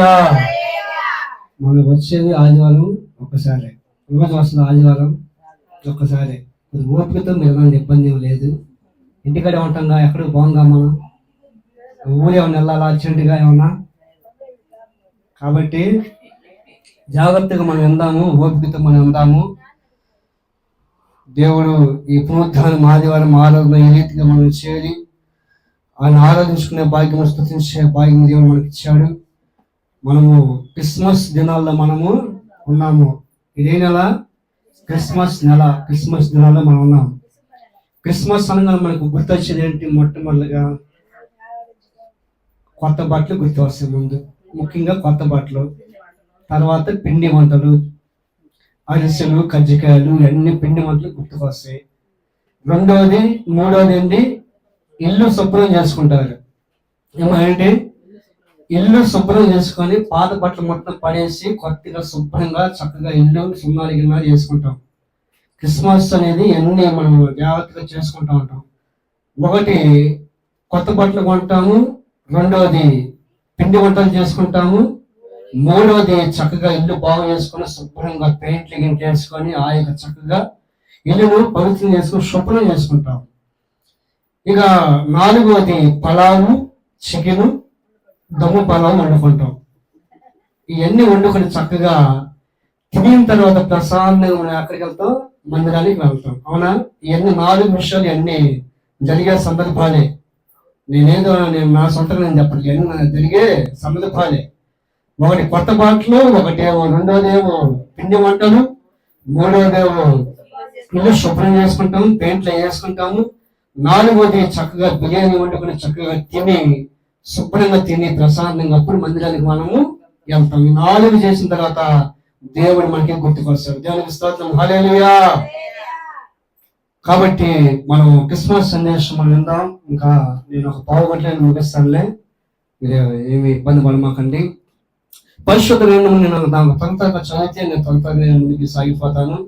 హల్లెలూయా. వచ్చేది ఆదివారం ఒక్కసారి. రోజు వస్తుంది ఆదివారం ఒక్కసారి. కొద్ది ఓపికతో మీరు ఇబ్బంది ఏం లేదు. ఇంటికాడే ఉంటాంగా ఎక్కడ బాగుందా మనం? ఊరు ఏమన్నా వెళ్ళాలా? అర్జెంటుగా ఏమన్నా? కాబట్టి జాగ్రత్తగా మనం ఉందాము ఓపికతో మనం ఉందాము దేవుడు ఈ పునరుద్ధానం ఆదివారం ఆరాధన ఈ రీతిగా మనం చేరి ఆయన ఆరాధించుకునే భాగ్యం స్థుతించే భాగ్యం దేవుడు మనకి ఇచ్చాడు. మనము క్రిస్మస్ దినాల్లో మనము ఉన్నాము. ఇదే నెల క్రిస్మస్ నెల క్రిస్మస్ దినాల్లో మనం ఉన్నాం. క్రిస్మస్ అనగా మనకు గుర్తొచ్చేది ఏంటి? మొట్టమొదటిగా కొత్త బట్టలు గుర్తు వస్తాయి ముందు. ముఖ్యంగా కొత్త బట్టలు తర్వాత పిండి వంటలు అరిసెలు కజ్జికాయలు ఇవన్నీ పిండి వంటలు గుర్తుకు వస్తాయి రెండవది మూడవది ఏంటి? ఇల్లు శుభ్రం చేసుకుంటారు. ఏమంటే ఇల్లు శుభ్రం చేసుకొని పాత బట్టలు మొత్తం పడేసి కొత్తగా శుభ్రంగా చక్కగా ఇల్లు సున్నాలు గిన్నెలు చేసుకుంటాం. క్రిస్మస్ అనేది అన్ని మనం జాగ్రత్తగా చేసుకుంటూ ఉంటాం. ఒకటి కొత్త బట్టలు కొంటాము. రెండవది పిండి వంటలు చేసుకుంటాము. మూడవది చక్కగా ఇల్లు బాగు చేసుకొని శుభ్రంగా పెయింట్లు గింట్ చేసుకొని ఆ యొక్క చక్కగా ఇల్లును పవిత్రం చేసుకొని శుభ్రం చేసుకుంటాం. ఇక నాలుగవది పలావు చికెను. దమ్ము పలావు వండుకుంటాం ఇవన్నీ వండుకొని చక్కగా తినిన తర్వాత ప్రశాంతంగా అక్కడికి వెళ్తాం మందిరానికి వెళ్తాం. అవునా? ఇవన్నీ నాలుగు విషయాలు ఇవన్నీ జరిగే సందర్భాలే. నేనేదో నేను నా సొంతంగా నేను చెప్పట్లేదు ఇవన్నీ జరిగే సందర్భాలే. ఒకటి కొత్త బాటలు ఒకటేమో రెండోదేమో పిండి వంటలు మూడోదేమో ఇల్లు శుభ్రం చేసుకుంటాము పెయింట్లు వేసుకుంటాము నాలుగోది చక్కగా బిర్యానీ వండుకొని చక్కగా తిని శుభ్రంగా తిని ప్రశాంతంగా అప్పుడు మందిరానికి మనము వెళ్తాం. ఈ నాలుగు చేసిన తర్వాత దేవుడు మనకి గుర్తుకొస్తాడు? దేవునికి స్తోత్రం. హాలేలుయా కాబట్టి మనం క్రిస్మస్ సందేశం మనం విందాం. ఇంకా నేను ఒక పావు గంటలను ముగిస్తానులే. మీరు ఏమి ఇబ్బంది పడమాకండి. పరిశుద్ధ గ్రంథం నేను నాకు తొందరగా చదివితే నేను తొందరగా నేను ముందుకు సాగిపోతాను.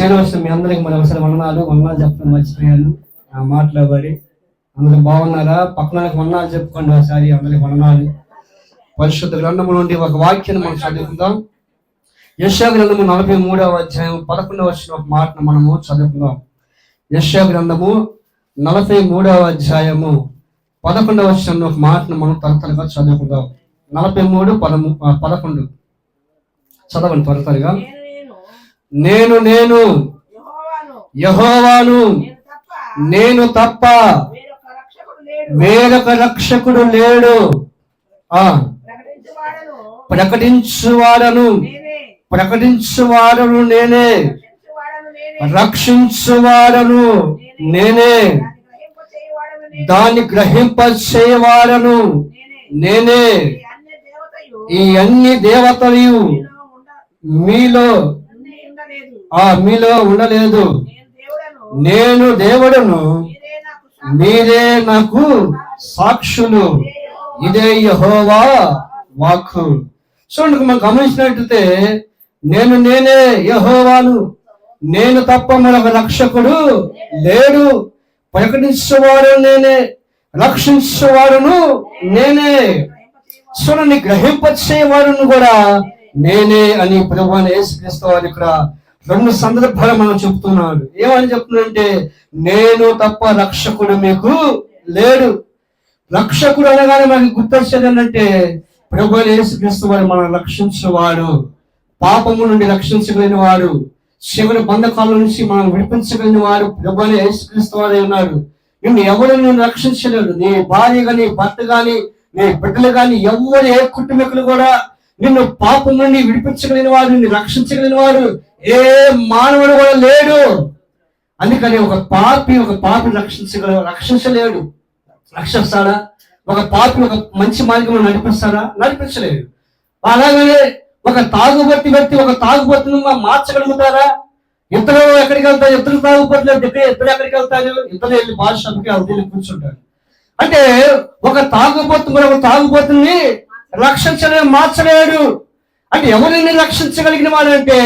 చేరవలసిన మీ అందరికి మరి అవసరం వందనాలు. వందనాలు చెప్పడం మర్చిపోయాను. మాట్లాడబడి అందరూ బాగున్నారా? పక్కన వందనాలు చెప్పుకోండి ఒకసారి అందరికి వందనాలు. పరిశుద్ధ గ్రంథము నుండి ఒక వాక్యాన్ని మనం చదువుకుందాం. యశా గ్రంథము నలభై మూడవ అధ్యాయం పదకొండవ వచ్చిన ఒక మాటను మనము చదువుకుందాం. యశా గ్రంథము నలభై మూడవ అధ్యాయము పదకొండవ వచ్చిన ఒక మాటను మనం తరతరగా చదువుకుందాం. నలభై మూడు పదము పదకొండు. చదవండి త్వర త్వరగా నేను. నేను యహోవాను నేను తప్ప నేను తప్ప వేరొక రక్షకుడు లేడు వేరొక రక్షకుడు లేడు. ఆ. ప్రకటించువాడను. ప్రకటించువాడను. నేనే. రక్షించువాడను నేనే. దాన్ని గ్రహింప చేయవాడను దాన్ని గ్రహింప చేయవాడను నేనే. ఈ అన్ని దేవతలు మీలో ఆ మీలో ఉండలేదు. నేను దేవుడును మీరే నాకు సాక్షులు. ఇదే యహోవా వాక్కు. చూడండి మనం గమనించినట్లయితే నేను నేనే యహోవాను. నేను తప్ప మరొక రక్షకుడు లేడు. ప్రకటించేవాడు నేనే. రక్షించేవాడును నేనే. చూడండి గ్రహింపచేవాడును కూడా నేనే అని ప్రభు యేసుక్రీస్తు వారు ఇక్కడ రెండు సందర్భాలు మనం చెప్తున్నాడు ఏమని చెప్తున్నాడంటే నేను తప్ప రక్షకుడు మీకు లేడు. రక్షకుడు అనగానే మనకి గుర్తొచ్చేది ఏంటంటే ప్రభు యేసుక్రీస్తు వారు మనం రక్షించేవాడు. పాపము నుండి రక్షించగలిగిన వాడు శివుని బంధకాల నుంచి మనం విడిపించగలిగిన వారు ప్రభు యేసుక్రీస్తు వారే ఉన్నాడు నిన్ను ఎవరు నేను రక్షించలేదు నీ భార్య కానీ భర్త కానీ నీ బిడ్డలు కానీ ఎవరు ఏ కుటుంబీకులు కూడా నిన్ను పాపం నుండి విడిపించగలిగిన వాడు నిన్ను రక్షించగలిగిన వాడు ఏ మానవుడు కూడా లేడు. అందుకని ఒక పాపి ఒక పాపి రక్షించగల రక్షించలేడు. రక్షిస్తాడా? ఒక పాపి ఒక మంచి మార్గంలో నడిపిస్తాడా? నడిపించలేడు. అలాగే ఒక తాగుబట్టి వ్యక్తి ఒక తాగుబోతును మార్చగలుగుతారా? ఇద్దరు ఎక్కడికి వెళ్తారు ఇద్దరు తాగుబోతులు దగ్గర ఇద్దరు ఎక్కడికి వెళ్తారు ఇద్దరు వెళ్ళి బాద్షాప్కి వెళ్ళి కూర్చుంటారు అంటే ఒక తాగుబోతు మరొక ఒక తాగుబోతుని రక్షించలే మార్చలేడు అంటే ఎవరిని రక్షించగలిగిన వాడు అంటే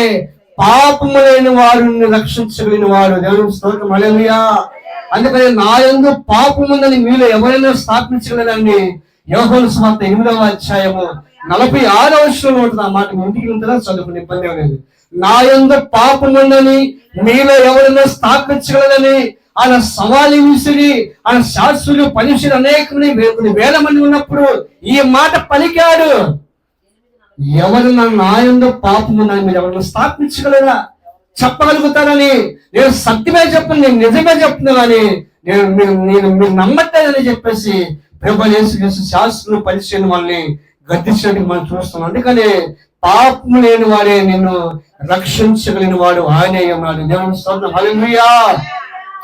పాపము లేని వారిని రక్షించగలిగిన వాడు దేవుని స్తోత్రం. అలెలుయా అందుకని నా యందు పాపం ఉందని మీలో ఎవరైనా స్థాపించగలరండి యోహోలు స్వార్థ ఎనిమిదవ అధ్యాయము నలభై ఆరో వర్షంలో ఉంటుంది. ఆ మాట ఇంటికి ఉంటుందా చదువుకుని ఇబ్బంది ఏం లేదు. నా ఎందు పాపం ఉందని మీలో ఎవరైనా స్థాపించగలదని ఆయన సవాలు విసిరి ఆయన శాస్త్రులు పనిషులు అనేక మంది కొన్ని వేల మంది ఉన్నప్పుడు ఈ మాట పలికాడు. ఎవరు నన్ను ఎందు పాపము నన్ను మీరు ఎవరిని స్థాపించగలరా? చెప్పగలుగుతారని నేను సత్యమే చెప్పను నేను నిజమే చెప్తున్నాను కానీ నేను నేను మీరు నమ్మట్లేదని చెప్పేసి ప్రభు శాస్త్రులు పరిచయం వాళ్ళని గద్దించినట్టు మనం చూస్తున్నాం. అందుకని పాపం లేని వాడే నిన్ను రక్షించగలిగిన వాడు ఆయనే ఉన్నాడు దేవుని స్తోత్రం.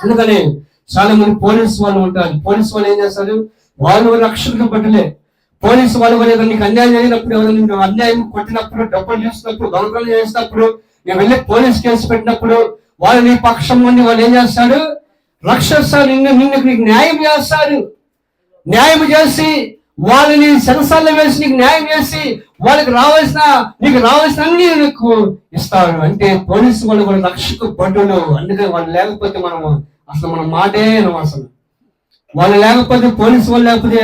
అందుకని చాలా మంది పోలీస్ వాళ్ళు ఉంటారు. పోలీస్ వాళ్ళు ఏం చేస్తారు? వాళ్ళు రక్షణకు పట్టలే పోలీసు వాళ్ళు కూడా నీకు అన్యాయం జరిగినప్పుడు ఎవరైనా అన్యాయం కొట్టినప్పుడు డబ్బులు చేసినప్పుడు దొంగలు చేసినప్పుడు నువ్వు వెళ్ళి పోలీస్ కేసు పెట్టినప్పుడు వాళ్ళు నీ పక్షం ఉండి వాళ్ళు ఏం చేస్తాడు రక్షిస్తారు. నిన్ను నిన్ను నీకు న్యాయం చేస్తారు. న్యాయం చేసి వాళ్ళని సెరసాల్లో వేసి నీకు న్యాయం చేసి వాళ్ళకి రావాల్సిన నీకు రావాల్సిన అన్ని నీకు ఇస్తారు అంటే పోలీసు వాళ్ళు కూడా రక్షకు పడ్డులు అందుకని వాళ్ళు లేకపోతే మనము అసలు మన మాటే అసలు వాళ్ళు లేకపోతే పోలీసు వాళ్ళు లేకపోతే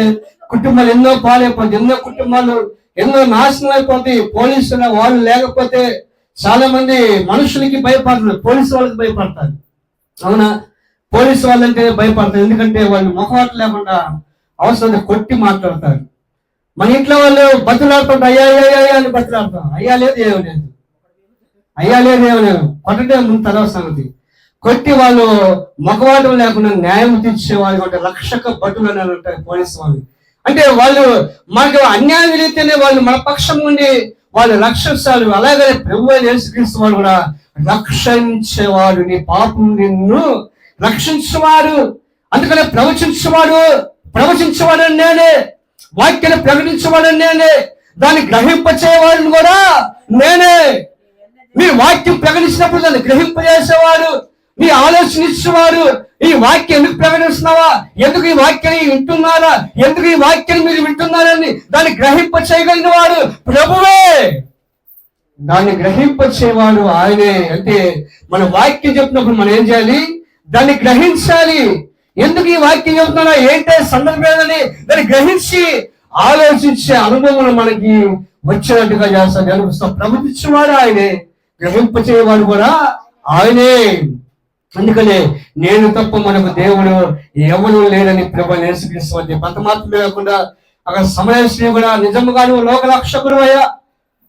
కుటుంబాలు ఎన్నో పాలైపోతాయి ఎన్నో కుటుంబాలు ఎన్నో నాశనం అయిపోతాయి. పోలీసులు వాళ్ళు లేకపోతే చాలా మంది మనుషులకి భయపడతారు పోలీసు వాళ్ళకి భయపడతారు. అవునా? పోలీసు వాళ్ళంటే భయపడతారు. ఎందుకంటే వాళ్ళు ముఖవాటు లేకుండా అవసరం కొట్టి మాట్లాడతారు. మన ఇంట్లో వాళ్ళు బతులాడుతుంటే అయ్యా అయ్యా అయ్యా అని బతులాడతాం అయ్యా లేదు ఏం లేదు. అయ్యా లేదు ఏం లేదు. కొట్టడే ముందు తర్వాత సంగతి. కొట్టి వాళ్ళు మగవాటం లేకుండా న్యాయం తీర్చే వాళ్ళు అంటే రక్షక భటులు అని అంటారు పోలీసు వాళ్ళు. అంటే వాళ్ళు మనకు అన్యాయం జరిగితేనే వాళ్ళు మన పక్షం ఉండి వాళ్ళు రక్షిస్తారు అలాగే ప్రభు యేసుక్రీస్తు వాడు కూడా రక్షించేవాడు. నీ పాపం నిన్ను రక్షించేవాడు. అందుకనే ప్రవచించేవాడు. ప్రవచించేవాడని నేనే వాక్యాన్ని ప్రకటించేవాడని నేనే దాన్ని గ్రహింపచేవాడిని కూడా నేనే. మీ వాక్యం ప్రకటించినప్పుడు దాన్ని గ్రహింపజేసేవాడు మీ ఆలోచన ఇచ్చేవాడు ఈ వాక్యం ఎందుకు ప్రకటిస్తున్నావా? ఎందుకు ఈ వాక్యాన్ని వింటున్నారా? ఎందుకు ఈ వాక్యాన్ని మీరు వింటున్నారని దాన్ని గ్రహింప చేయగలిగిన వాడు ప్రభువే. దాన్ని గ్రహింపచేవాడు ఆయనే. అంటే మన వాక్యం చెప్పినప్పుడు మనం ఏం చేయాలి? దాన్ని గ్రహించాలి. ఎందుకు ఈ వాక్యం చెప్తున్నా? ఏంటే సందర్భం దాన్ని గ్రహించి ఆలోచించే అనుభవం మనకి వచ్చినట్టుగా చేస్తాను అనిపిస్తాం ప్రవర్తించేవాడు ఆయనే. గ్రహింపచేవాడు కూడా ఆయనే. అందుకనే నేను తప్ప మనకు దేవుడు ఎవరు లేనని ప్రభు నేర్చుకరిస్తుంది కొంత మాత్రమే కాకుండా అక్కడ సమయశ్రీ కూడా నిజముగా నువ్వు లోక రక్షకుడు అయ్యా.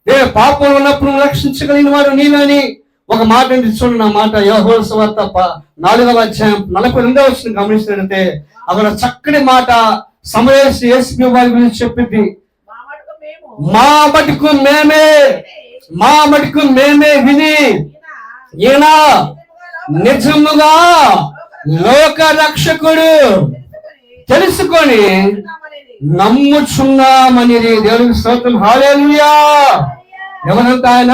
ఏ పాపం ఉన్నప్పుడు నువ్వు రక్షించగలిగిన వాడు అని ఒక మాట చూడండి నా మాట యోహో సువార్త ప- నాలుగవ అధ్యాయం నలభై రెండవ వచ్చిన గమనించినట్లయితే అక్కడ చక్కని మాట సమయశ్రీ యేసు వారి గురించి చెప్పింది. మా మటుకు మేము మా మటుకు మేమే విని ఈయన నిజముగా లోక రక్షకుడు. తెలుసుకొని. నమ్ముచున్నామని దేవునికి స్తోత్రం. హాలేలుయా ఎవరంత ఆయన?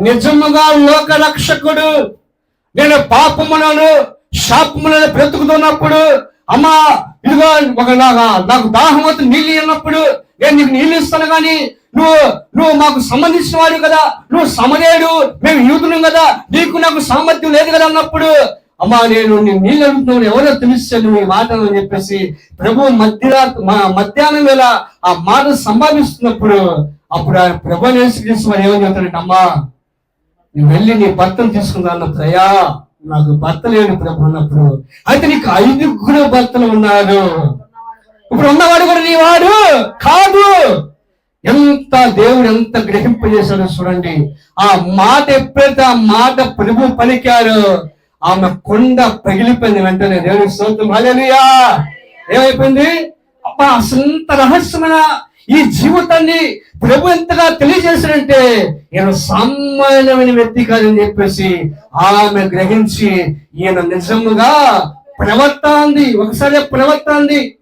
నిజముగా లోక రక్షకుడు నేను పాపములను శాపములను బ్రతుకుతున్నప్పుడు అమ్మా ఇదిగో ఒక నాకు నాకు దాహం అవుతుంది నీళ్ళు ఇన్నప్పుడు నేను నీకు నీళ్ళు ఇస్తాను కానీ నువ్వు నువ్వు మాకు సంబంధించిన వాడు కదా నువ్వు సమలేడు మేము యూదులం కదా నీకు నాకు సామర్థ్యం లేదు కదా అన్నప్పుడు అమ్మా నేను నీ నీళ్ళు అడుగుతున్నాను ఎవరో తెలుస్తాను నీ మాటలు అని చెప్పేసి ప్రభు మధ్యరాత్రి మా మధ్యాహ్నం వేళ ఆ మాట సంభావిస్తున్నప్పుడు అప్పుడు ఆయన ప్రభు నేర్చుకుని వాడు ఏమని చెప్తాడంటే అమ్మా నువ్వు వెళ్ళి నీ భర్తను తీసుకుందా అన్నప్పుడు నాకు భర్త లేని ప్రభు అన్నప్పుడు అయితే నీకు ఐదుగురు భర్తలు ఉన్నారు. ఇప్పుడు ఉన్నవాడు కూడా నీ వాడు కాదు. ఎంత దేవుడు ఎంత గ్రహింపజేశాడో చూడండి. ఆ మాట ఎప్పుడైతే ఆ మాట ప్రభు పలికారు ఆమె కొండ పగిలిపోయింది వెంటనే. దేవుడి స్తోత్రం. హల్లెలూయా ఏమైపోయింది? అబ్బా అసంత రహస్యమైన ఈ జీవితాన్ని ప్రభు ఎంతగా తెలియజేశాడంటే ఈయన సామాన్యమైన వ్యక్తి కాదని చెప్పేసి ఆమె గ్రహించి ఈయన నిజముగా ప్రవర్త అంది ఒకసారి ప్రవర్త అంది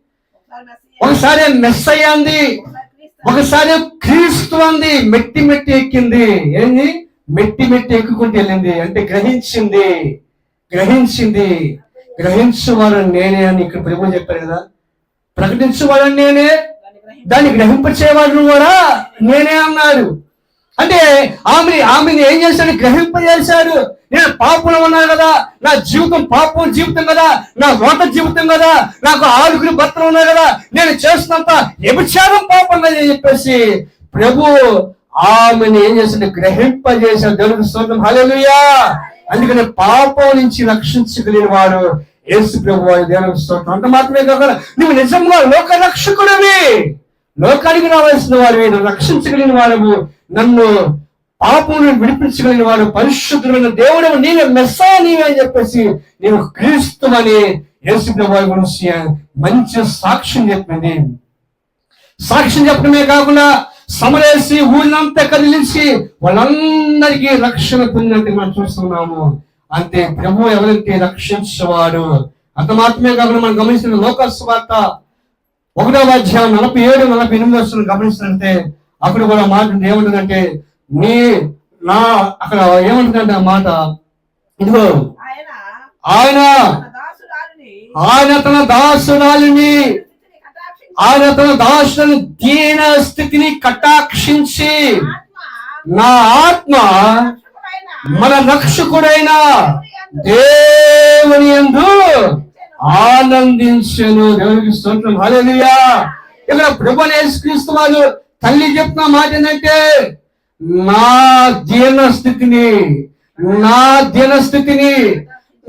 ఒకసారి మెస్ అయ్యాంది ఒకసారి క్రీస్తు. ఒకసారి క్రీస్తు అంది మెట్టి మెట్టి ఎక్కింది. ఏంది? మెట్టి మెట్టి ఎక్కుకుంటూ వెళ్ళింది అంటే గ్రహించింది గ్రహించింది. గ్రహించువాడు నేనే అని ఇక్కడ ప్రభు చెప్పారు కదా. ప్రకటించువాడు నేనే దాన్ని గ్రహింపచేవాడు కూడా నేనే అన్నాడు. అంటే ఆమె ఆమెని ఏం చేశాడు? గ్రహింపజేశాడు. నేను పాపంలో ఉన్నాను కదా నా జీవితం పాపం జీవితం కదా నా రోట జీవితం కదా నాకు ఆరుగురు భర్తలు ఉన్నాయి కదా నేను చేస్తున్నంత వ్యభిచారం పాపం కదా అని చెప్పేసి ప్రభు ఆమెను ఏం చేసింది గ్రహింపజేశాడు. దేవుడికి స్తోత్రం. హలలుయా అందుకని పాపం నుంచి రక్షించగలిగిన వాడు యేసు ప్రభు దేవుడికి స్తోత్రం. అంత మాత్రమే కాకుండా నువ్వు నిజంగా లోక రక్షకుడు లోకానికి రావాల్సిన వారివి రక్షించగలిగిన వాడవు నన్ను పాపములను విడిపించగలిగిన వాడు పరిశుద్ధమైన దేవుడు నీవే మెస్సా నీవే అని చెప్పేసి నేను క్రీస్తు అని వారి గురించి మంచి సాక్ష్యం చెప్పింది సాక్ష్యం చెప్పడమే కాకుండా సమరేసి ఊళ్ళంతా కదిలించి వాళ్ళందరికీ రక్షణ పొందినట్టు మనం చూస్తున్నాము. అంతే ప్రభు ఎవరైతే రక్షించేవాడు అంత మాత్రమే కాకుండా మనం గమనించిన లోకస్వార్త ఒకటో అధ్యాయం నలభై ఏడు నలభై ఎనిమిది వస్తున్న గమనించినట్టే అక్కడ కూడా మాట. ఏముంటుందంటే నీ నా అక్కడ ఏముంటుందంటే ఆ మాట ఇదిగో ఆయన ఆయన తన దాసురాలిని ఆయన తన దాసులను దీన స్థితిని కటాక్షించి నా ఆత్మ మన రక్షకుడైన దేవుని యందు ఆనందించను. దేవునికి స్తోత్రం. హల్లెలూయా. ఇక్కడ ప్రభుని యేసుక్రీస్తు వాళ్ళు తల్లి చెప్పిన మాట ఏంటంటే నా దీన స్థితిని నా దీన స్థితిని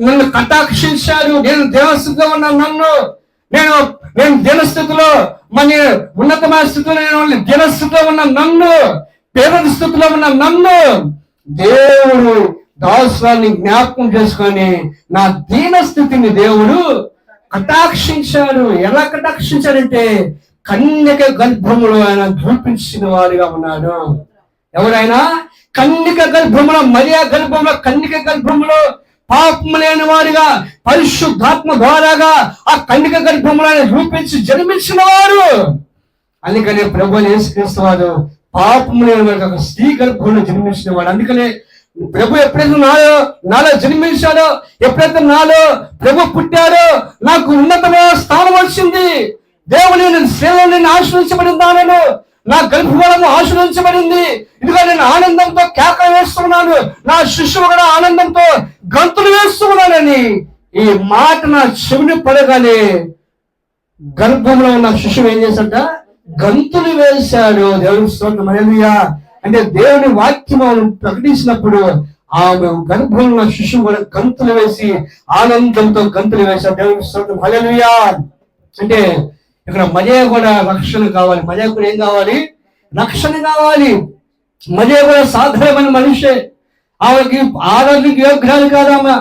నన్ను కటాక్షించారు. నేను దేవస్థితిలో ఉన్న నన్ను నేను నేను దినస్థితిలో మన ఉన్నతమైన స్థితిలో నేను దినస్థితిలో ఉన్న నన్ను పేద స్థితిలో ఉన్న నన్ను దేవుడు దాసురాన్ని జ్ఞాపకం చేసుకొని నా దీన స్థితిని దేవుడు కటాక్షించాడు. ఎలా కటాక్షించాడంటే కన్యక గర్భములో ఆయన చూపించిన వారిగా ఉన్నాడు. ఎవరైనా కన్యక గర్భములో మరియా గర్భంలో కన్నిక గర్భములో పాపము లేని వారిగా పరిశుద్ధాత్మ ద్వారాగా ఆ కన్యక గర్భములో ఆయన రూపించి జన్మించిన వారు అందుకనే ప్రభు యేసుక్రీస్తు వారు పాపము లేని వారికి ఒక స్త్రీ గర్భంలో జన్మించిన వాడు. అందుకనే ప్రభు ఎప్పుడైతే నాలో నాలో జన్మించాడో ఎప్పుడైతే నాలో ప్రభు పుట్టాడో నాకు ఉన్నతమైన స్థానం వచ్చింది. దేవుని నేను సేవలో నేను ఆశ్రయించబడిందానను నా గర్భఫలము ఆశ్రయించబడింది. ఇదిగో నేను ఆనందంతో కేక వేస్తున్నాను. నా శిష్యుడు కూడా ఆనందంతో గంతులు వేస్తున్నానని ఈ మాట నా చెవిని పడగానే గర్భంలో ఉన్న శిష్యుడు ఏం చేశాడ గంతులు వేశాడు. దేవుని స్తోత్రం. హల్లెలూయా. అంటే దేవుని వాక్యం ప్రకటించినప్పుడు ఆమె గర్భంలో శిశువు కూడా గంతులు వేసి ఆనందంతో గంతులు వేశాడు దేవుని స్తోత్రం. అంటే ఇక్కడ మజయ కూడా రక్షణ కావాలి. మజయ కూడా ఏం కావాలి? రక్షణ కావాలి. మజయ కూడా సాధారణమైన మనిషే. ఆమెకి ఆరోగ్య యోగ్యాలు కాదు ఆమె.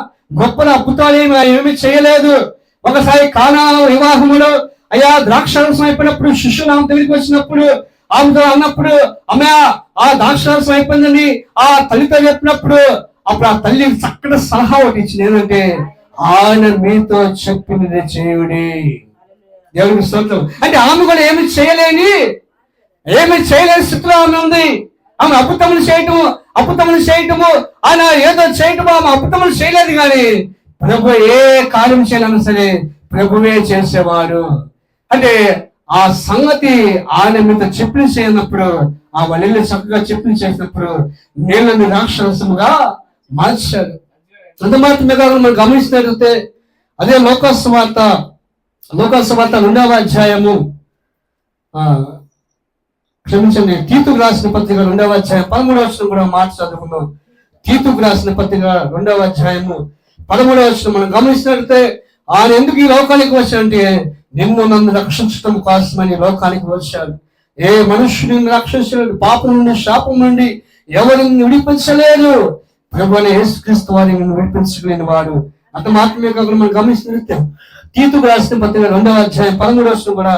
గొప్ప అద్భుతాలు ఏమి? ఏమి చేయలేదు. ఒకసారి కానా వివాహములో అయ్యా ద్రాక్షరసం అయిపోయినప్పుడు శిష్యులు ఆమె దగ్గరికి వచ్చినప్పుడు ఆమెతో అన్నప్పుడు ఆమె ఆ ద్రాక్షారసం అయిపోయిందని ఆ తల్లితో చెప్పినప్పుడు అప్పుడు ఆ తల్లి చక్కటి సలహా ఒకటి ఇచ్చింది. ఏంటంటే ఆయన మీతో చెప్పినది చేయుడి. దేవుడికి స్తోత్రం. అంటే ఆమె కూడా ఏమి చేయలేని ఏమి చేయలేని స్థితిలో ఆమె ఉంది. ఆమె అపుతములు చేయటము అపుతములు చేయటము ఆయన ఏదో చేయటము ఆమె అపుతములు చేయలేదు కానీ ప్రభు ఏ కార్యం చేయాలన్నా సరే ప్రభువే చేసేవాడు. అంటే ఆ సంగతి ఆయన మీద చెప్పిన చేయనప్పుడు ఆ వల్లి చక్కగా చెప్పిన చేసినప్పుడు నీళ్ళని రాక్షసముగా మార్చాడు అంత మాత్రమే కాకుండా మనం గమనిస్తున్నట్లయితే అదే లోకస్వార్త లోకస్వార్త రెండవ అధ్యాయము ఆ క్షమించండి తీతుకు రాసిన పత్రిక రెండవ అధ్యాయం పదమూడవ వచ్చిన కూడా మార్చి చదువుకున్నాం తీతుకు రాసిన పత్రిక రెండవ అధ్యాయము పదమూడవ వచ్చిన మనం గమనించినట్లయితే ఆయన ఎందుకు ఈ లోకానికి వచ్చాడంటే నిన్ను నన్ను రక్షించడం కోసమని లోకానికి వచ్చాడు. ఏ మనుషుని రక్షించలేడు పాపం నుండి శాపం నుండి ఎవరిని విడిపించలేదు ప్రభుని యేసుక్రీస్తు వారిని నిన్ను విడిపించలేని వాడు. అంత మాత్రమే కాకుండా మనం గమనిస్తున్నట్టే తీతుకు రాసిన పత్రిక రెండవ అధ్యాయం పదమూడవ వచ్చిన కూడా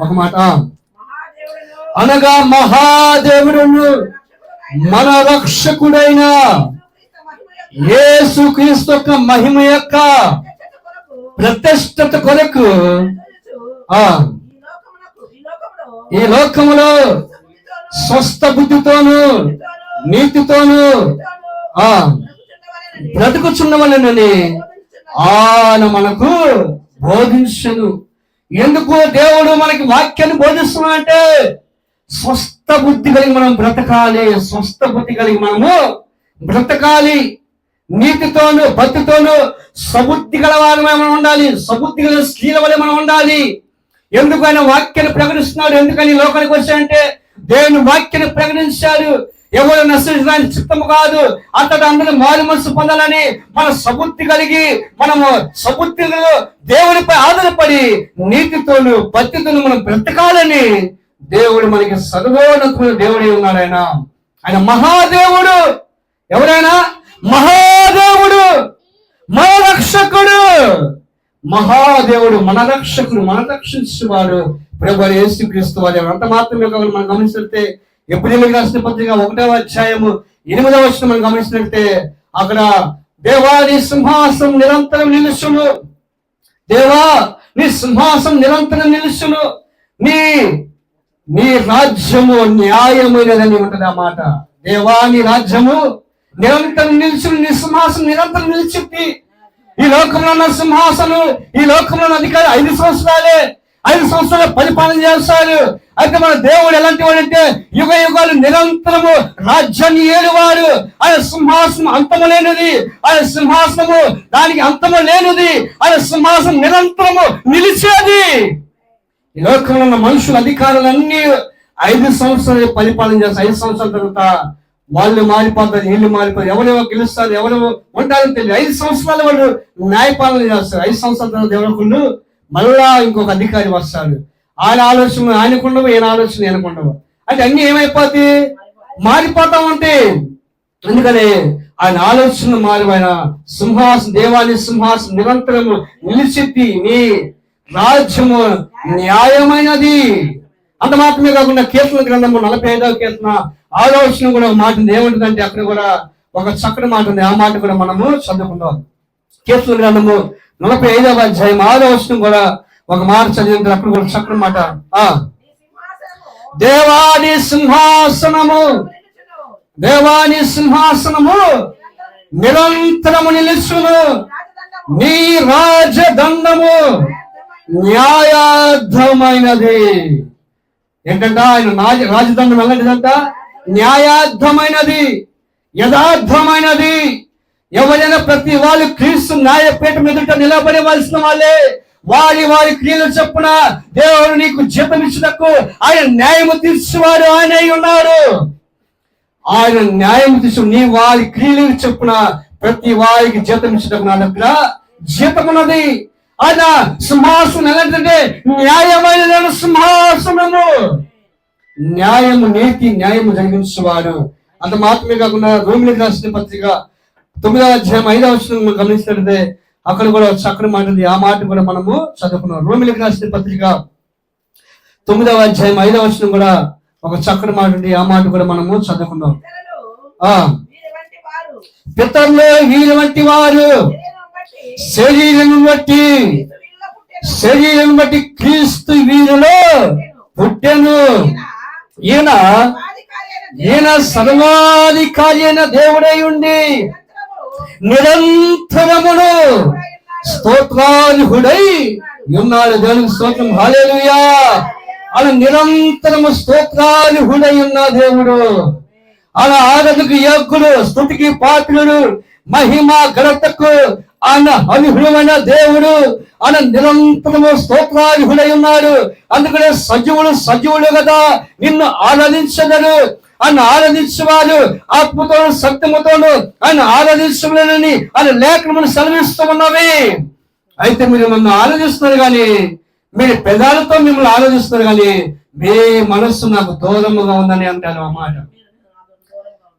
ఒక మాట అనగా మహాదేవుడు మన రక్షకుడైన యేసుక్రీస్తు యొక్క యేసు క్రీస్తు యొక్క మహిమ యొక్క ప్రతిష్టత కొరకు ఆ ఈ లోకములో స్వస్థ బుద్ధితోను నీతితోను ఆ బ్రతుకుచుండవలెనని బ్రతుకుచున్నవలనని ఆయన మనకు బోధించను. ఎందుకు దేవుడు మనకి వాక్యాన్ని బోధిస్తున్నాడంటే స్వస్థ బుద్ధి కలిగి మనం బ్రతకాలి స్వస్థ బుద్ధి కలిగి మనము బ్రతకాలి. నీతితోను భక్తితోను సబుద్ధి గల వారి మనం ఉండాలి. సబుద్ధి గల స్త్రీల వల్ల మనం ఉండాలి. ఎందుకు ఆయన వాక్యాన్ని ప్రకటిస్తున్నాడు. ఎందుకని లోకానికి వచ్చాడంటే దేవుని వాక్యాన్ని ప్రకటించాడు. ఎవరు నశించడానికి చిత్తము కాదు. అంతటా అందరూ మారు మనసు పొందాలని మన సబుద్ధి కలిగి మనము సబుద్ధిలో దేవునిపై ఆధారపడి నీతితోను భక్తితోను మనం బ్రతకాలని దేవుడు మనకి సర్వోన్నతమైన దేవుడే ఉన్నాడు ఆయన. ఆయన మహాదేవుడు. ఎవరైనా మహాదేవుడు మన రక్షకుడు మహాదేవుడు మన రక్షకుడు మన రక్షించేవాడు ప్రభు యేసు క్రీస్తు వారి అంత మాత్రమే కావాలి మనం గమనిస్తే ఎప్పుడు రాసిన పత్రిక ఒకటవ అధ్యాయము ఎనిమిదవ వచ్చిన మనం గమనించినట్టే అక్కడ దేవాది సింహాసం నిరంతరం నిలుచును. దేవా నీ సింహాసం నిరంతరం నిలుచును. నీ నీ రాజ్యము న్యాయమైనదని ఉంటది ఆ మాట. దేవా నీ రాజ్యము నిరంతరం నిలిచి నీ సింహాసనం నిరంతరం నిలిచింది ఈ లోకంలో ఉన్న సింహాసనం ఈ లోకంలో ఉన్న అధికారి ఐదు సంవత్సరాలే ఐదు సంవత్సరాలు పరిపాలన చేస్తారు. అయితే మన దేవుడు ఎలాంటి వాడంటే యుగ యుగాలు నిరంతరము రాజ్యాన్ని ఏడువాడు ఆయన సింహాసనం అంతము లేనిది ఆయన సింహాసనము దానికి అంతము లేనిది ఆయన సింహాసనం నిరంతరము నిలిచేది. ఈ లోకంలో ఉన్న మనుషుల అధికారులన్నీ ఐదు సంవత్సరాలు పరిపాలన చేస్తారు ఐదు సంవత్సరాల తర్వాత వాళ్ళు మారిపోతారు వీళ్ళు మారిపోతారు. ఎవరెవరు గెలుస్తారు ఎవరు ఉంటారని తెలియదు. ఐదు సంవత్సరాలు వాళ్ళు న్యాయపాలన చేస్తారు. ఐదు సంవత్సరాల తర్వాత ఎవరికొండు మళ్ళా ఇంకొక అధికారి వస్తాడు. ఆయన ఆలోచన ఆయనకుండవు ఈయన ఆలోచన ఈయనకుండవు? అంటే అన్ని ఏమైపోతాయి? మారిపోతాం అంటే అందుకనే ఆయన ఆలోచన మారిపోయిన ఆయన సింహాసనం దేవాని సింహాసనం నిరంతరము నిలిచెత్తి నీ రాజ్యము న్యాయమైనది. అంత మాత్రమే కాకుండా కీర్తన గ్రంథము నలభై ఐదవ కీర్తన ఆలోచన కూడా ఒక మాట ఉంది. ఏముంటుందంటే అక్కడ కూడా ఒక చక్కటి మాట ఉంది. ఆ మాట కూడా మనము చదువుకుందాం. కీర్తన గ్రంథము నలభై ఐదవ అధ్యాయం. ఆలోచన కూడా ఒక మాట చదివిన అక్కడ కూడా చక్కటి మాట. ఆ. నీ సింహాసనము దేవాని సింహాసనము నిరంతరము నిలుచును. నీ రాజదండము న్యాయార్థమైనది. ఏంటంట ఆయన రాజదండం ఎలాంటిదంట? న్యాయార్థమైనది యథార్థమైనది. ఎవరైనా ప్రతి వాళ్ళు క్రీస్తు న్యాయపీఠం ఎదుట నిలబడవలసిన వాళ్ళే. వారి వారి క్రియలు చెప్పున దేవుడు నీకు జీతం ఇచ్చినకు ఆయన న్యాయము తీర్చువారు ఆయన అయి ఆయన న్యాయం తీసు నీ వారి క్రియలు చెప్పున ప్రతి వారికి జీతం ఇచ్చినకు నా దగ్గర జీతం ఉన్నది ఆయన సింహాసనం ఎలాంటిదంటే న్యాయమైన సింహాసనము. న్యాయము నీతి న్యాయము జరిగించేవాడు. అంత మాత్రమే కాకుండా రోమిలికి రాసిన పత్రిక తొమ్మిదవ అధ్యాయం ఐదవ వచనం గమనించినట్లయితే అక్కడ కూడా చక్కని మాట ఆ మాట కూడా మనము చదువుకున్నాం. రోమిలికి రాసిన పత్రిక తొమ్మిదవ అధ్యాయం ఐదవ వచనం కూడా ఒక చక్కని మాట ఉంది. ఆ మాట కూడా మనము చదువుకున్నాం. ఆ. వీరి వంటి వారు. పితరులు వీరి. వంటి వారు శరీరం బట్టి శరీరం బట్టి క్రీస్తు వీరిలో పుట్టెను ఈయన ఈయన సర్వాధికారి అయిన దేవుడై ఉండి నిరంతరమును స్తోత్రార్హుడై ఉన్నాడు. దేవునికి స్తోత్రం. హాలేలుయా అలా నిరంతరము స్తోత్రార్హుడై ఉన్న దేవుడు. అలా ఆరాధకు యోగ్యుడు స్థుతికి పాత్రుడు మహిమ ఘనతకు ఆయన అనుహుడమైన దేవుడు ఆయన నిరంతరము స్తోత్రార్హుడై ఉన్నాడు అందుకనే సజీవుడు సజీవుడు కదా నిన్ను ఆరాధించదరు. ఆయన ఆరాధించేవారు ఆత్మతోను సత్యముతోను ఆయన ఆరాధించలేనని ఆయన లేఖనమును సెలవిస్తూ ఉన్నవి. అయితే మీరు నన్ను ఆలోచిస్తున్నారు కానీ మీరు పెదాలతో మిమ్మల్ని ఆలోచిస్తున్నారు కానీ మీ మనస్సు నాకు దూరముగా ఉందని అంటాను ఆ మాట.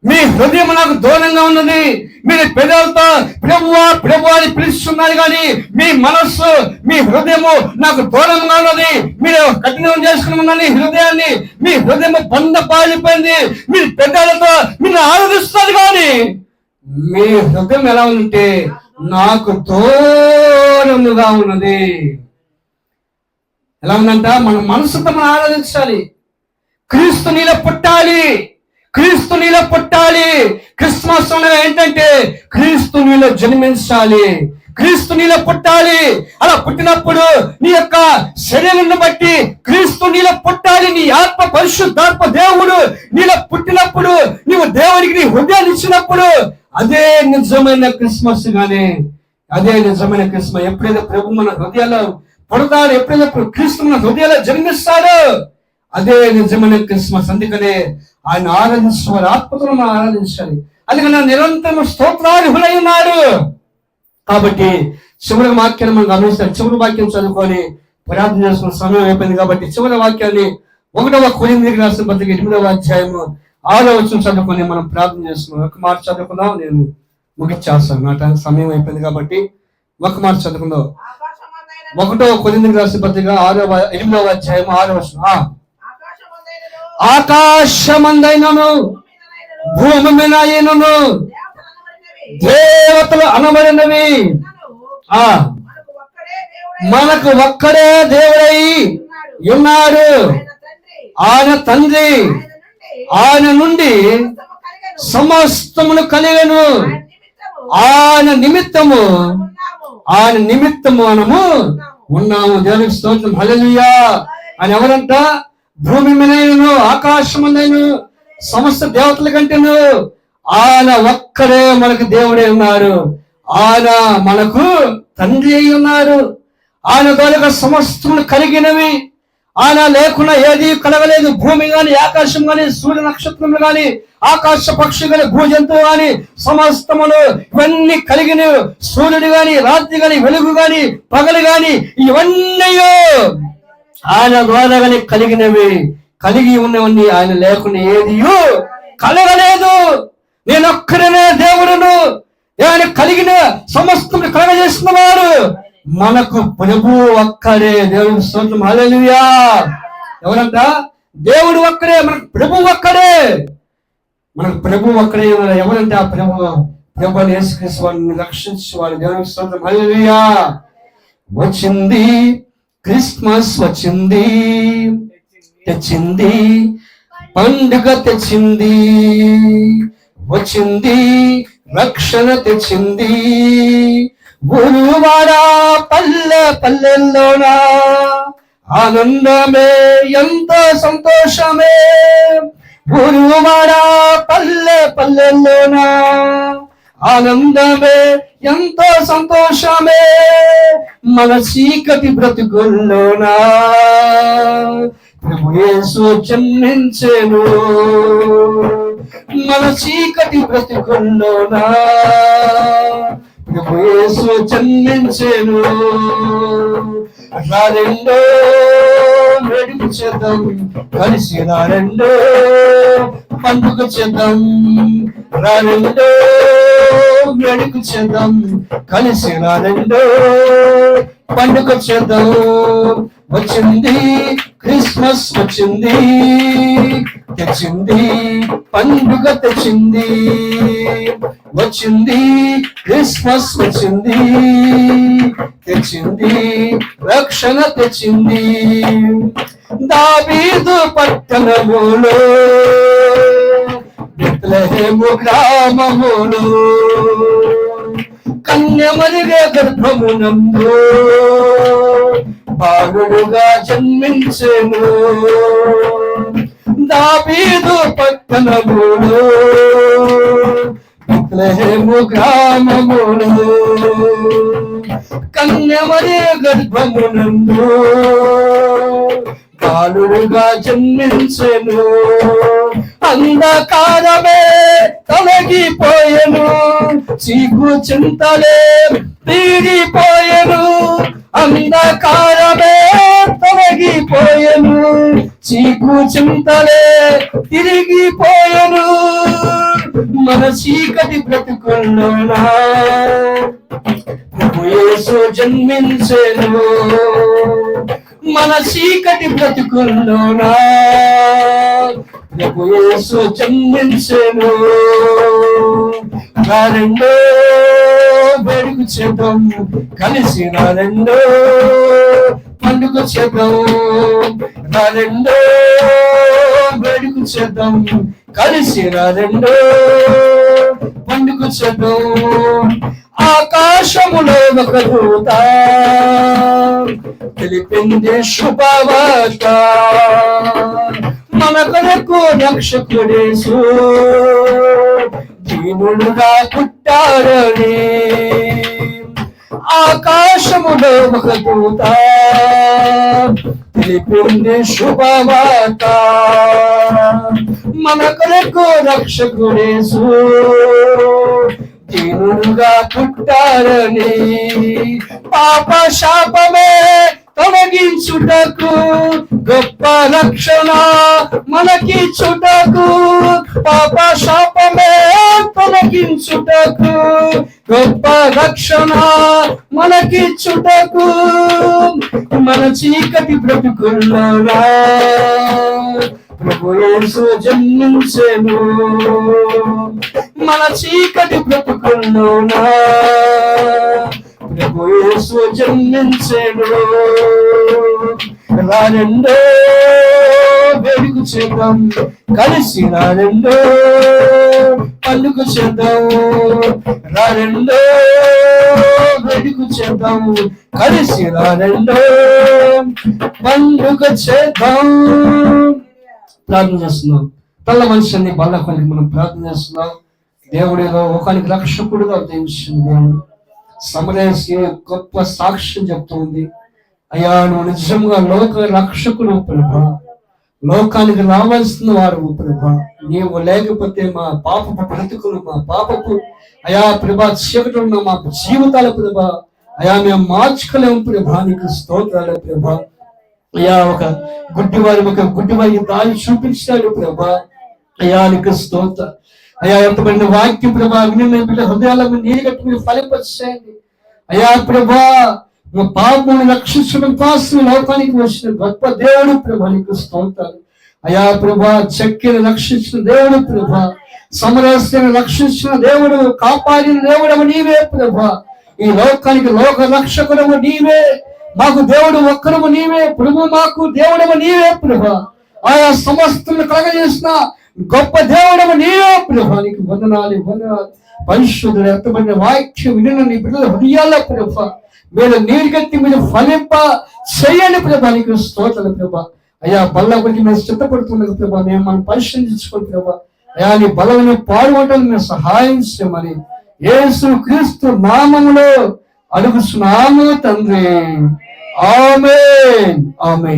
మీ హృదయం నాకు దూరంగా ఉన్నది. మీరు పెదవులతో ప్రభువా ప్రభు అని పిలుస్తున్నారు కానీ మీ మనస్సు మీ హృదయము నాకు దూరంగా ఉన్నది. మీరు కఠినం చేసుకుని ఉన్నది హృదయాన్ని మీ హృదయము బంద పాలిపోయింది మీరు పెద్దలతో మీరు ఆరాధిస్తారు కానీ మీ హృదయం ఎలా ఉంటే నాకు దూరముగా ఉన్నది. ఎలా ఉందంట? మన మనసుతో మనం ఆరాధించాలి. క్రీస్తు నీలో పుట్టాలి. క్రీస్తు నీలో పుట్టాలి. క్రిస్మస్ అనగా ఏంటంటే క్రీస్తు నీలో జన్మించాలి. క్రీస్తు నీలో పుట్టాలి. అలా పుట్టినప్పుడు నీ యొక్క శరీరాన్ని బట్టి క్రీస్తు నీలో పుట్టాలి. నీ ఆత్మ పరిశుద్ధాత్మ దేవుడు నీలో పుట్టినప్పుడు నీవు దేవునికి నీ హృదయాన్ని ఇచ్చినప్పుడు అదే నిజమైన క్రిస్మస్ గానే అదే నిజమైన క్రిస్మస్. ఎప్పుడైతే ప్రభు మన హృదయాల్లో పుడతాడు ఎప్పుడైతే క్రీస్తు మన హృదయాల్లో జన్మిస్తాడో అదే నిజమైన క్రిస్మస్. అందుకనే ఆయన ఆరాధించాలి ఆత్మతో మనం ఆరాధించాలి అందుకని నిరంతరం స్తోత్రార్హులై ఉన్నారు కాబట్టి చివరి వాక్యాన్ని మనం గమనిస్తాం చివరి వాక్యం చదువుకొని ప్రార్థన చేసుకున్న సమయం అయిపోయింది కాబట్టి చివరి వాక్యాన్ని ఒకటవ కొరిందికి రాసిన పత్రిక ఎనిమిదవ అధ్యాయము ఆరో వచ్చిన చదువుకొని మనం ప్రార్థన చేసుకున్నాం. ఒక మాట చదువుకుందాం నేను ముగిచ్చేస్తాను నా టైం సమయం అయిపోయింది కాబట్టి ఒక మాట చదువుకుందాం. ఒకటో కొరిందికి రాసిన పత్రిక ఆరవ ఎనిమిదవ అధ్యాయం ఆరో వచ్చిన ఆకాశమందైనను భూమి మీద అయినను దేవతలు అనబడినవి. ఆ మనకు ఒక్కడే దేవుడై ఉన్నాడు. ఆయన తండ్రి. ఆయన నుండి కలిగెను సమస్తమును కలిగను. ఆయన నిమిత్తము ఆయన నిమిత్తము మనము ఉన్నాము. దేవునికి స్తోత్రం. హల్లెలూయా. అని ఎవరంట? భూమి మీదను ఆకాశముందైను సమస్త దేవతల కంటేను ఆయన ఒక్కడే మనకు దేవుడే ఉన్నారు. ఆయన మనకు తండ్రి అయి ఉన్నారు. ఆయన ద్వారా సమస్తములు కలిగినవి. ఆయన లేకుండా ఏది కలగలేదు. భూమి కానీ ఆకాశం కానీ సూర్య నక్షత్రములు కానీ ఆకాశ పక్షి కానీ భూజంతువు గాని సమస్తములు ఇవన్నీ కలిగిన సూర్యుడు కానీ రాత్రి కానీ వెలుగు కానీ పగలు కానీ ఇవన్నీ ఆయన ద్వారా కలిగినవి కలిగి ఉన్నవన్నీ ఆయన లేకుండా ఏది కలగలేదు. నేను ఒక్కడనే దేవుడును. ఆయన కలిగిన సమస్తం కలగజేసిన వారు మనకు ప్రభు ఒక్కడే. దేవుడు సొంతం హల్లెలూయా. ఎవరంట? దేవుడు ఒక్కడే. మనకు ప్రభు ఒక్కడే. మనకు ప్రభు ఒక్కడే ఎవరంటే? ఆ ప్రభు ప్రభు అని వాడిని రక్షించి వాడు దేవుడు సొంతం వచ్చింది క్రిస్మస్ వచ్చింది తెచ్చింది పండుగ తెచ్చింది వచ్చింది రక్షణ తెచ్చింది. గురువారా పల్లె పల్లెల్లోనా? ఆనందమే ఎంత సంతోషమే. గురువారా పల్లె పల్లెల్లోనా? ఆనందమే ఎంతో సంతోషమే మన చీకటి బ్రతుకుల్లోనా? ప్రభుయేసు జన్మించెను. మన చీకటి బ్రతుకుల్లోనా? ప్రభుయేసు జన్మించెను. రారెండో వేడుక చేద్దాం కలిసి రారెండో పండుగ చేద్దాం రారెండో వేడుక చేద్దాం కలిసి రారెండో పండుగ చేద్దాం వచ్చింది క్రిస్మస్ వచ్చింది తెచ్చింది పండుగ తెచ్చింది. వచ్చింది క్రిస్మస్ వచ్చింది తెచ్చింది రక్షణ తెచ్చింది. దావీదు పట్టణములో బెత్లెహేము గ్రామములో కన్యమరిగే గర్భమునందు బాలుడుగా జన్మించెను. దావీదు పట్టణములో బెత్లెహేము గ్రామములో కన్యమరి గర్భమునందు బాలుడుగా జన్మించెను. అంధకారమే తొలగిపోయెను చీకు చింతలే తీరిపోయెను అంధకారమే తొలగిపోయను. చీకు చింతలే తిరిగిపోయను. మన చీకటి బ్రతుకుల్లోనా? ప్రభు యేసు జన్మించెను. మన చీకటి బ్రతుకుల్లోనా? ప్రభు యేసు జన్మించెను. నా రెండో వేడుక చేద్దాం. కలిసి నా రెండో పండుగ చేద్దాం. నా రెండో వేడుక చేద్దాం. కలిసి నా రెండో పండుగ చేద్దాం. ఆకాశములో ఒక దూత తెలిపింది శుభవార్త. మన కొరకు రక్షకుడేసు దీనుడుగా పుట్టాడని ఆకాశములో ఒక దూత తెలిపింది శుభవార్త మన కొరకు రక్షకుడేసు దీనుడుగా పుట్టారని పాప శాపమే తొలగించుటకు గొప్ప రక్షణ మనకి చుటకు పాప శాపమే తొలగించుటకు గొప్ప రక్షణ మనకి చుటకు మన చీకటి బ్రతుకుల్లోనా ప్రభు యేసు జన్మించెను మన చీకటి బ్రతుకుల్లోనా ప్రభు యేసు జన్మించేడు రారెండో వెలుగు చేద్దాం. కలిసి రారెండో పలుకు చేద్దాం. రారెండో వెలుగు చేద్దాం. కలిసి రారెండో పండుగ చేద్దాం. ప్రార్థన చేస్తున్నాం. తల్ల మనుషుల్ని బల్ల కొనికి మనం ప్రార్థన చేస్తున్నాం. దేవుడిలో ఒకరికి రక్షకుడుగా ఉదయించింది దేవుడు. సమరేసి గొప్ప సాక్ష్యం చెప్తుంది. అయ్యా నువ్వు నిజంగా లోక రక్షకులు ప్రభ. లోకానికి రావాల్సిన వారు ప్రభ. నీవు లేకపోతే మా పాపపు బ్రతుకులు మా పాపపు అయా ప్రభా చీకటి ఉన్న మా జీవితాల ప్రభ. అయా మేము మార్చుకోలేము ప్రభా నీకు స్తోత్రాలు ప్రభా. అయ్యా ఒక గుడ్డివారి ఒక గుడ్డివారి దారి చూపించాడు ప్రభా. అయ్యా నీకు స్తోత్ర అయ్యా ఎంతమంది వాక్యం ప్రభా అగ్ని బిడ్డ హృదయాలను నీరు కట్టుకుని ఫలిపరిచేయండి అయా అయ్యా ప్రభా మా పాపమును రక్షించడం కోసం లోకానికి వచ్చిన గొప్ప దేవుడు ప్రభా నీకు స్తోత్రాలు. అయ్యా ప్రభా చక్కెని రక్షించిన దేవుడు ప్రభా సమరస్యను రక్షించిన దేవుడు కాపాడిన దేవుడము నీవే ప్రభా. ఈ లోకానికి లోక రక్షకుడము నీవే మాకు దేవుడు ఒక్కరము నీవే ప్రభు మాకు దేవుడము నీవే ప్రభా. ఆయా సమస్తను కలగజేసిన గొప్ప దేవుడము నీవే. ప్రభా వందనాలు వందనాలు. పరిశుద్ధుడు ఎంతమంది వాక్యం వినిన నీ బిడ్డల హృదయాల ప్రభ మీరు నీరుగట్టి మీరు ఫలింప చేయని ప్రభా నీకు స్తోత్రాలు ప్రభా అయ్యా బల్ల గురించి మేము సిద్ధపడుతున్నది ప్రభా మేము మనం పరిశీలించుకోండి ప్రభా అయ్యా నీ బలమైన పాల్గొనడం మేము సహాయం చేయమని యేసు క్రీస్తు నామములో అడుగుతున్నాము తండ్రి. ఆమె ఆమె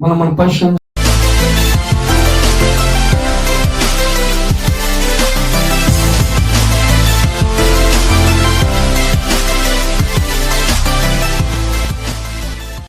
మనం మన పరిశీలి